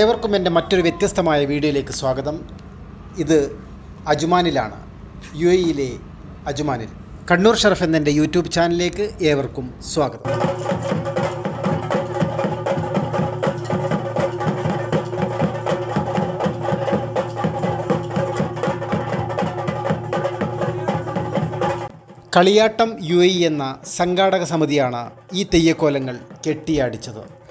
ഏവർക്കും എന്റെ മറ്റൊരു വ്യത്യസ്തമായ വീഡിയോയിലേക്ക് സ്വാഗതം. ഇത് അജുമാനിലാണ്. യു എയിലെ അജുമാനിൽ. കണ്ണൂർ ഷറഫ് എന്ന എന്റെ യൂട്യൂബ് ചാനലിലേക്ക് ഏവർക്കും സ്വാഗതം. കളിയാട്ടം യു എന്ന സംഘാടക സമിതിയാണ് ഈ തെയ്യക്കോലങ്ങൾ കെട്ടിയാടിച്ചത്.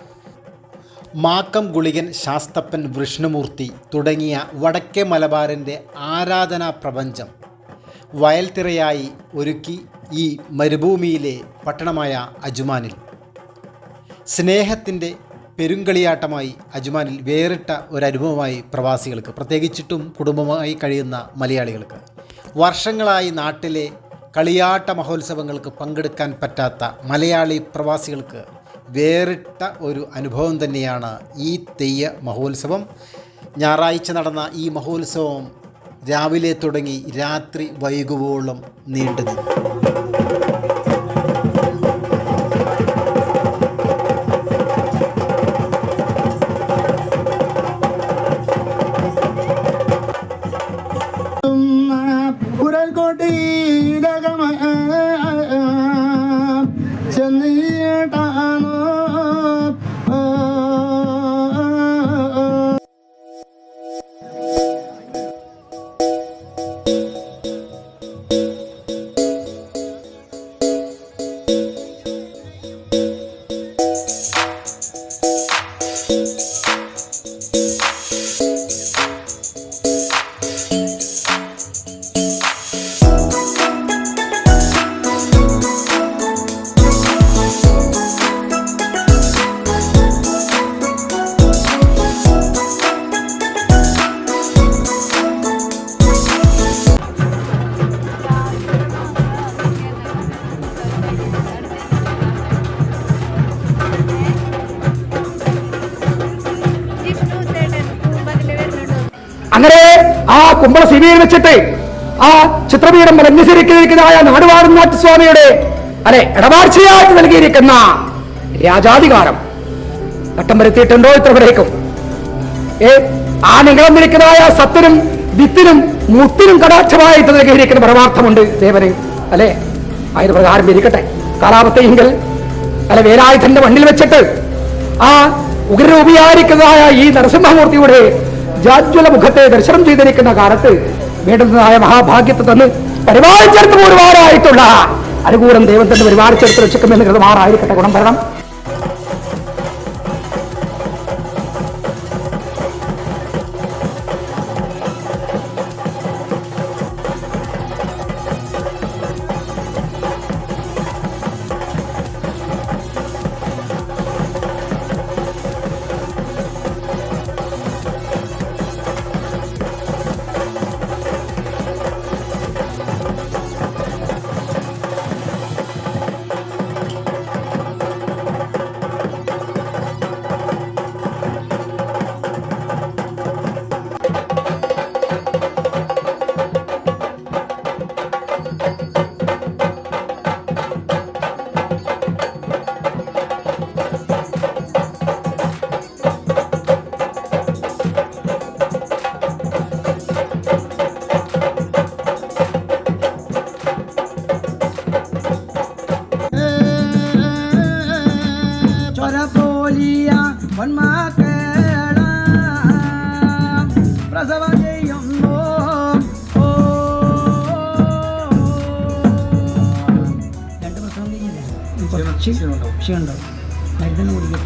മാക്കം ഗുളികൻ ശാസ്തപ്പൻ വിഷ്ണുമൂർത്തി തുടങ്ങിയ വടക്കേ മലബാറിന്റെ ആരാധനാ പ്രപഞ്ചം വയൽത്തിറയായി ഒരുക്കി ഈ മരുഭൂമിയിലെ പട്ടണമായ അജുമാനിൽ. സ്നേഹത്തിന്റെ പെരുങ്കളിയാട്ടമായി അജുമാനിൽ വേറിട്ട ഒരനുഭവമായി പ്രവാസികൾക്ക് പ്രത്യേകിച്ചിട്ടും കുടുംബമായി കഴിയുന്ന മലയാളികൾക്ക്. വർഷങ്ങളായി നാട്ടിലെ കളിയാട്ട മഹോത്സവങ്ങൾക്ക് പങ്കെടുക്കാൻ പറ്റാത്ത മലയാളി പ്രവാസികൾക്ക് വേറിട്ട ഒരു അനുഭവം തന്നെയാണ് ഈ തെയ്യ മഹോത്സവം. ഞായറാഴ്ച നടന്ന ഈ മഹോത്സവം രാവിലെ തുടങ്ങി രാത്രി വൈകുവോളം നീണ്ടു നിന്നു. ഉരൽക്കൊട്ടിയിലകമ അങ്ങനെ ആ കുമ്പള സിബിയിൽ വെച്ചിട്ട് ആ ചിത്രപീഠം അലങ്കരിച്ചിരിക്കുന്നതായ നാടുവാടുനാട്ട് സ്വാമിയുടെ അല്ലെ ഇടപാർച്ചയായിട്ട് നൽകിയിരിക്കുന്ന രാജാധികാരം. ഘട്ടം വരുത്തിയിട്ടുണ്ടോ ഇത്രവരേക്കും? ഏ ആ നിങ്ങളന്നിരിക്കുന്നതായ സത്തിനും വിത്തിനും മുത്തിനും കടാക്ഷമായിട്ട് നൽകിയിരിക്കുന്ന പരമാർത്ഥമുണ്ട് ദേവന് അല്ലെ? ആയത് പ്രകാരം ഇരിക്കട്ടെ. കാലാവസ്ഥയെങ്കിൽ അല്ല വേലായുധന്റെ മണ്ണിൽ വെച്ചിട്ട് ആ ഉഗ്രരൂപിയായിരിക്കുന്നതായ ഈ നരസിംഹമൂർത്തിയുടെ ജാജ്വല മുഖത്തെ ദർശനം ചെയ്തിരിക്കുന്ന കാലത്ത് വേണ്ടുന്നതായ മഹാഭാഗ്യത്തെ തന്ന് പരിപാലിച്ചെടുത്ത് ഒരുപാടായിട്ടുള്ള അനുകൂലം ദൈവം തന്നെ പരിപാലിച്ചെടുത്ത് രക്ഷിക്കുമെന്ന് കൃതമാറായിരിക്കട്ടെ ഗുണം വരണം. പൊന്മാക്കേള പ്രസവ ചെയ്യുന്നു രണ്ട് പ്രസവം കഴിഞ്ഞില്ലേ? കുറച്ച് ക്ഷീണുണ്ടാവും മരുന്നിന് കുടിക്കും